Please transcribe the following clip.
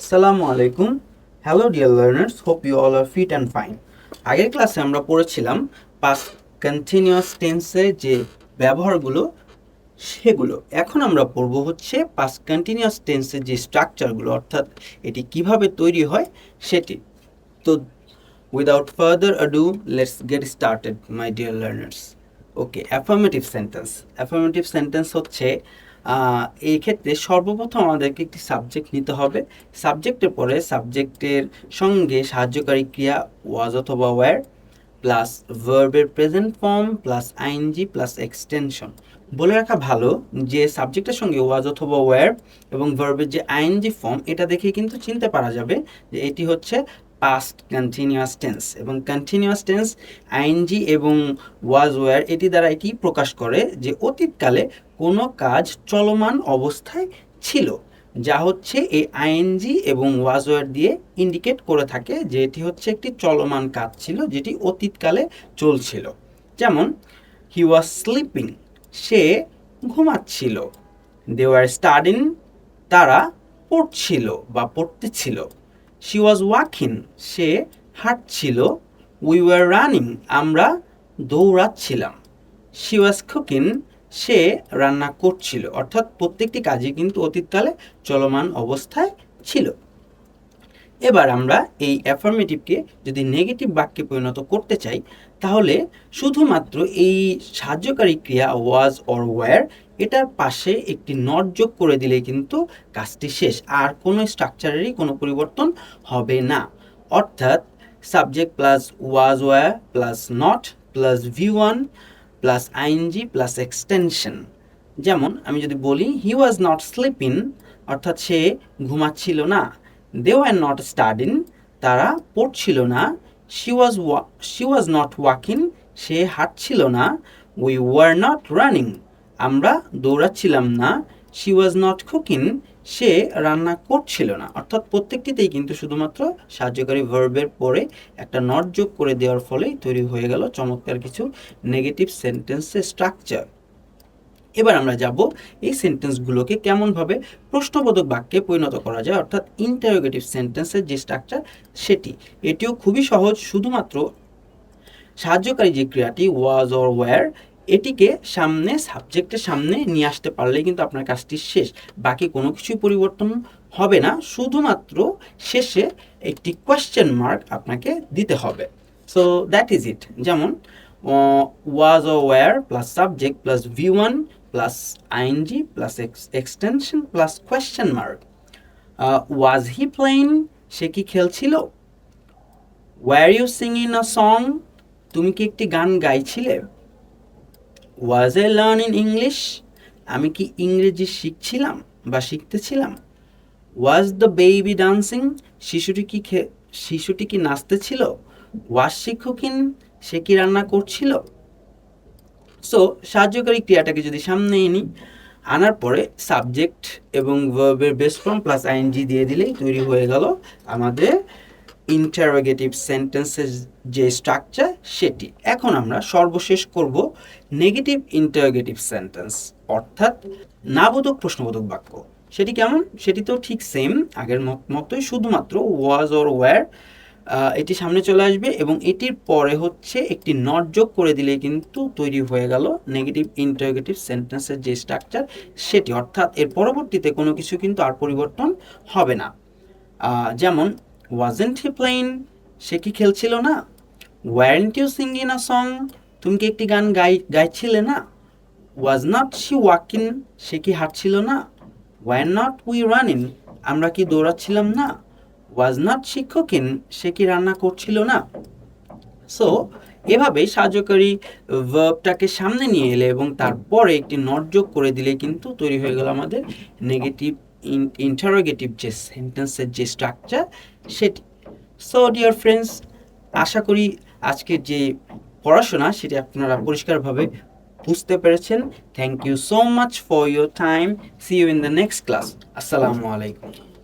আসসালামু আলাইকুম। Hello dear learners hope you all are fit and fine আগের ক্লাসে আমরা পড়েছিলাম পাস কন্টিনিউয়াস টেন্সের যে ব্যবহারগুলো, সেগুলো। এখন আমরা পড়ব হচ্ছে পাস কন্টিনিউয়াস টেন্সের যে স্ট্রাকচারগুলো অর্থাৎ এটি কীভাবে তৈরি হয় সেটি। তো without further ado let's get started my dear learners okay affirmative sentence affirmative sentence হচ্ছে এই ক্ষেত্রে সর্বপ্রথম আমাদেরকে একটি সাবজেক্ট নিতে হবে। সাবজেক্টের পরে সাবজেক্টের সঙ্গে সাহায্যকারী ক্রিয়া ওয়াজ অথবা ওয়্যার প্লাস ভার্বের present form plus I N G plus extension বলে রাখা ভালো যে সাবজেক্টের সঙ্গে ওয়াজ অথবা ওয়্যার এবং ভার্বের যে আইএনজি ফর্ম এটা দেখে কিন্তু চিনতে পারা যাবে যে এটি হচ্ছে পাস্ট কন্টিনিউয়াস টেন্স এবং কন্টিনিউয়াস টেন্স আইএনজি এবং ওয়াজ ওয়্যার এটি দ্বারা এটি প্রকাশ করে যে অতীতকালে কোনো কাজ চলমান অবস্থায় ছিল, যা হচ্ছে এই আইএনজি এবং ওয়াজ ওয়্যার দিয়ে ইন্ডিকেট করে থাকে যে এটি হচ্ছে একটি চলমান কাজ ছিল, যেটি অতীতকালে চলছিল। যেমন হি ওয়াজ স্লিপিং সে ঘুমাচ্ছিল। দে ওয়ার স্টাডিং তারা পড়ছিল বা পড়তেছিল। শি ওয়াজ ওয়াকিং সে হাঁটছিল। উই ওয়ার রানিং আমরা দৌড়াচ্ছিলাম। শি ওয়াজ কুকিং সে রান্না করছিল। অর্থাৎ প্রত্যেকটি কাজই কিন্তু অতীতকালে চলমান অবস্থায় ছিল। এবার আমরা এই অ্যাফার্মেটিভকে যদি নেগেটিভ বাক্যে পরিণত করতে চাই, তাহলে শুধুমাত্র এই সাহায্যকারী ক্রিয়া ওয়াজ অর ওয়্যার এটার পাশে একটি নট যোগ করে দিলে কিন্তু কাজটি শেষ, আর কোনো স্ট্রাকচারেরই কোনো পরিবর্তন হবে না। অর্থাৎ subject plus was were plus not plus V one plus ING plus extension. যেমন আমি যদি বলি, হি ওয়াজ নট স্লিপিং, অর্থাৎ সে ঘুমাচ্ছিল না। দে ওয়ার নট স্টাডিং, তারা পড়ছিল না। She was were, she was not walking, সে হাঁটছিল না। We were not running. আমরা দৌড়াচ্ছিলাম না শি ওয়াজ নট কুকিং সে রান্না করছিল না। অর্থাৎ প্রত্যেকটিতেই কিন্তু শুধুমাত্র সাহায্যকারী ভার্বের পরে একটা নট যোগ করে দেওয়ার ফলেই তৈরি হয়ে গেল চমৎকার কিছু নেগেটিভ সেন্টেন্সের স্ট্রাকচার এবার আমরা যাব এই সেন্টেন্সগুলোকে কেমনভাবে প্রশ্নবোধক বাক্যে পরিণত করা যায়, অর্থাৎ ইন্টারোগেটিভ সেন্টেন্সের যে স্ট্রাকচার সেটি। এটিও খুবই সহজ, শুধুমাত্র সাহায্যকারী যে ক্রিয়াটি ওয়াজ অর ওয়্যার এটিকে সামনে সাবজেক্টের সামনে নিয়ে আসতে পারলেই কিন্তু আপনার কাজটি শেষ। বাকি কোনো কিছুই পরিবর্তন হবে না। শুধুমাত্র শেষে একটি কোয়েশ্চেন মার্ক আপনাকে দিতে হবে। সো দ্যাট ইজ ইট যেমন was O were plus subject plus V one plus ING plus extension plus question mark was he playing সে কি খেলছিল? ওয়ার ইউ সিং ইন আ সং তুমি কি একটি গান গাইছিলে? Was A learning English আমি কি ইংরেজি শিখছিলাম বা শিখতেছিলাম? ওয়াজ দ্য বেবি ডান্সিং শিশুটি কি খে- শিশুটি কি নাচতেছিল? ওয়াজ শি কুকিং সে কি রান্না করছিল? সো সাহায্যকারী ক্রিয়াটাকে যদি সামনে এনি আনার পরে সাবজেক্ট এবং ভার্বের বেস ফর্ম প্লাস আইএনজি দিয়ে দিলেই তৈরি হয়ে গেল আমাদের ইন্টারোগেটিভ সেন্টেন্সের যে স্ট্রাকচার সেটি। এখন আমরা সর্বশেষ করব নেগেটিভ ইন্টারোগেটিভ সেন্টেন্স অর্থাৎ নাবোধক প্রশ্নবোধক বাক্য। সেটি কেমন? সেটি তো ঠিক সেম আগের মত- মতোই শুধুমাত্র ওয়াজ অর ওয়্যার এটি সামনে চলে আসবে এবং এটির পরে হচ্ছে একটি নট যোগ করে দিলে কিন্তু তৈরি হয়ে গেল নেগেটিভ ইন্টারোগেটিভ সেন্টেন্সের যে স্ট্রাকচার সেটি। অর্থাৎ এর পরবর্তীতে কোনো কিছু কিন্তু আর পরিবর্তন হবে না। যেমন ওয়াজেন্ট হি প্লেইং সে কি খেলছিল না? Weren't you singing a song তুমি কি একটি গান গাই, গাইছিলে না? ওয়াজ নট শি ওয়াকিং সে কি হাঁটছিল না? ওয়ার নট উই রানিং আমরা কি দৌড়াচ্ছিলাম না? ওয়াজ নট শি কুকিং সে কি রান্না করছিল না? সো এভাবে সাহায্যকারী ভার্বটাকে সামনে নিয়ে এলে এবং তারপরে একটি নট যোগ করে দিলে কিন্তু তৈরি হয়ে গেল আমাদের নেগেটিভ ইন্টারোগেটিভ যে সেন্টেন্সের যে স্ট্রাকচার সেটি। সো ডিয়ার ফ্রেন্ডস আশা করি আজকের যে পড়াশোনা, সেটি আপনারা পরিষ্কারভাবে বুঝতে পেরেছেন। Thank you so much for your time see you in the next class আসসালামু আলাইকুম